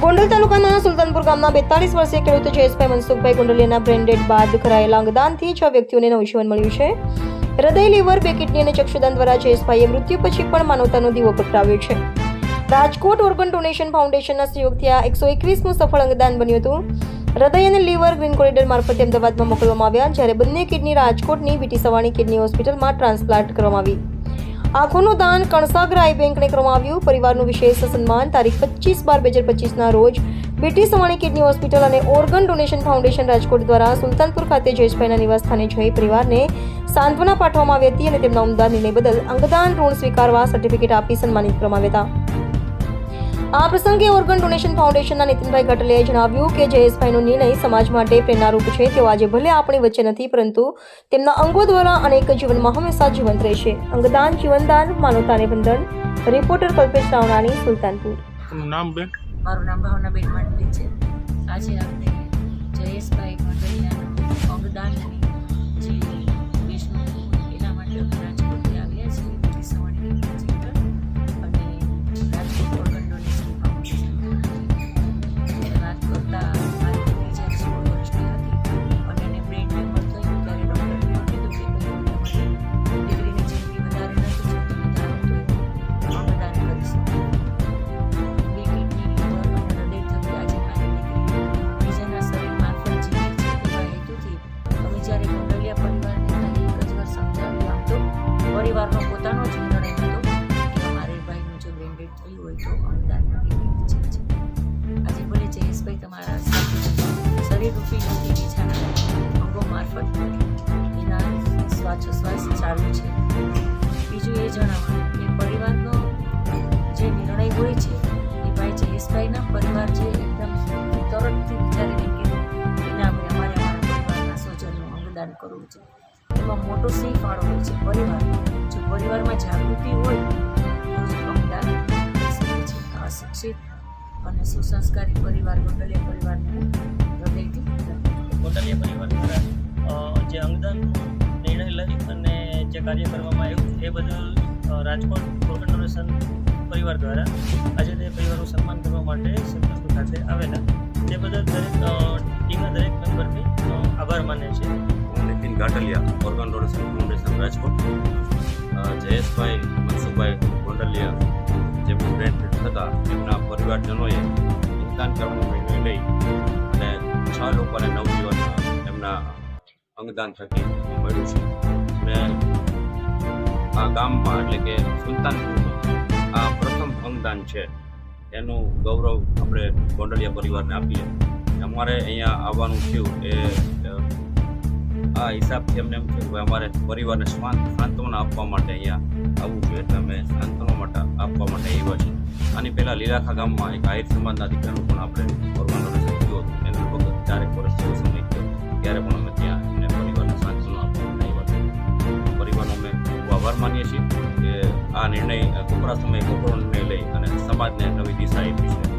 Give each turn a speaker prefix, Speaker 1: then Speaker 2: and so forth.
Speaker 1: ગોંડલ તાલુકાના સુલતાનપુર ગામના બેતાલીસ વર્ષીય ખેડૂત જયેશભાઈ મનસુખભાઈ ગોંડલિયાના બ્રેન્ડેડ બાદ કરાયેલા અંગદાનથી છ વ્યક્તિઓને નવજીવન મળ્યું છે. હૃદય, લીવર, બે અને ચક્ષુદાન દ્વારા જયેશભાઈએ મૃત્યુ પછી પણ માનવતાનો દીવો પ્રગટાવ્યો છે. રાજકોટ ઓર્ગન ડોનેશન ફાઉન્ડેશનના સહયોગથી આ એકસો એકવીસમું સફળ અંગદાન બન્યું હતું. હૃદય અને લીવર ગ્રીન કોરિડોર મારફતે અમદાવાદમાં મોકલવામાં આવ્યા જ્યારે બંને કિડની રાજકોટની બીટી સવાણી કિડની હોસ્પિટલમાં ટ્રાન્સપ્લાન્ટ કરવામાં આવી. આંખોનું દાન કણસાગર આઈ બેંકને કરવામાં આવ્યું. પરિવારનું વિશેષ સન્માન તારીખ પચીસ બાર બે હજાર પચીસના રોજ બીટી સવાણી કિડની હોસ્પિટલ અને ઓર્ગન ડોનેશન ફાઉન્ડેશન રાજકોટ દ્વારા સુલતાનપુર ખાતે જયેશભાઈના નિવાસસ્થાને જઈ પરિવારને સાંત્વના પાઠવવામાં આવી હતી અને તેમના ઉમદા નિર્ણય બદલ અંગદાન ઋણ સ્વીકારવા સર્ટિફિકેટ આપી સન્માનિત કરવામાં આવ્યા હતા. આ પ્રસંગે ઓર્ગન ડોનેશન ફાઉન્ડેશનના નીતિનભાઈ ગટલેએ જણાવ્યું કે જયેશભાઈનો નિર્ણય સમાજ માટે પ્રેરણારૂપ છે. તેઓ આજે ભલે આપણી વચ્ચે નથી પરંતુ તેમના અંગો દ્વારા અનેક જીવનમાં હંમેશા જીવંત રહેશે. અંગદાન જીવનદાન માનવતાને વંદન રિપોર્ટર કલ્પેશ રાવણાની સુલતાનપુર.
Speaker 2: નામ બેન?
Speaker 3: મારું નામ ભાવનાબેન માંડવી છે. આજે આપણે જયેશભાઈ પરિવારનો પોતાનો જ નિર્ણય હતો કે ભાઈનું જો બ્રેન્ડેડ થયું હોય તો અનુદાન માટે છે. આજે ભલે જયેશભાઈ તમારા સાથે શરીર રૂપી અંગો મારફત એના શ્વાસોશ્વાસ છે. બીજું એ જણાવવાનું કે પરિવારનો જે નિર્ણય હોય છે, એ ભાઈ જયેશભાઈના પરિવાર જે એકદમ તરતથી વિચારીને કીધું એના ભાઈ, અમારે અમારા કરવું છે. એમાં મોટો સિંહ ફાળો હોય છે, પરિવાર. જો પરિવારમાં જાગૃતિ હોય, તો જ છે અશિક્ષિત અને સુસંસ્કારી પરિવાર ગોંડલિયા પરિવારને હૃદયથી
Speaker 4: કોટલિયા પરિવાર દ્વારા જે અંગદાન, નિર્ણય લઈ અને જે કાર્ય કરવામાં આવ્યું, એ બદલ રાજકોટ કોર્પોરેશન પરિવાર દ્વારા આજે તે પરિવારનું સન્માન કરવા માટે સંતોષ ખાતે આવેલા. તે બદલ દરેક ટીમના દરેક મેમ્બરથી આભાર માને છે
Speaker 5: road organ donation foundation Rajkot. Jayeshbhai, Mansukhbhai Gondaliya જે બ્રેન થતા એમના પરિવારજનોએ અંગદાન કરવાનો નિર્ણય લઈ અને છ લોકોને નવજીવન એમના અંગદાન થકી મળ્યું છે. અને આ ગામમાં એટલે કે સુલતાનપુરમાં આ પ્રથમ અંગદાન છે. એનું ગૌરવ આપણે ગોંડલિયા પરિવારને આપીએ. અમારે અહીંયા આવવાનું થયું એ આ હિસાબથી અમને એમ કે અમારે પરિવારને શાંત સાંત્વના આપવા માટે અહીંયા આવવું જોઈએ. એટલે અમે સાંત્વના માટે આપવા માટે આવ્યા છીએ. આની પહેલાં લીલાખા ગામમાં એક આહિર સમાજના દીકરાનું પણ આપણે ડોનેશન થયું હતું. એને લગભગ ચારેક વર્ષ જેવો સમય થયો. ત્યારે પણ અમે ત્યાં એમને પરિવારને સાંત્વના આપવા માટે પરિવારનો અમે ખૂબ આભાર માનીએ છીએ કે આ નિર્ણય કોપરા સમયે કોપરો નિર્ણય લઈ અને સમાજને નવી દિશા આપી છે.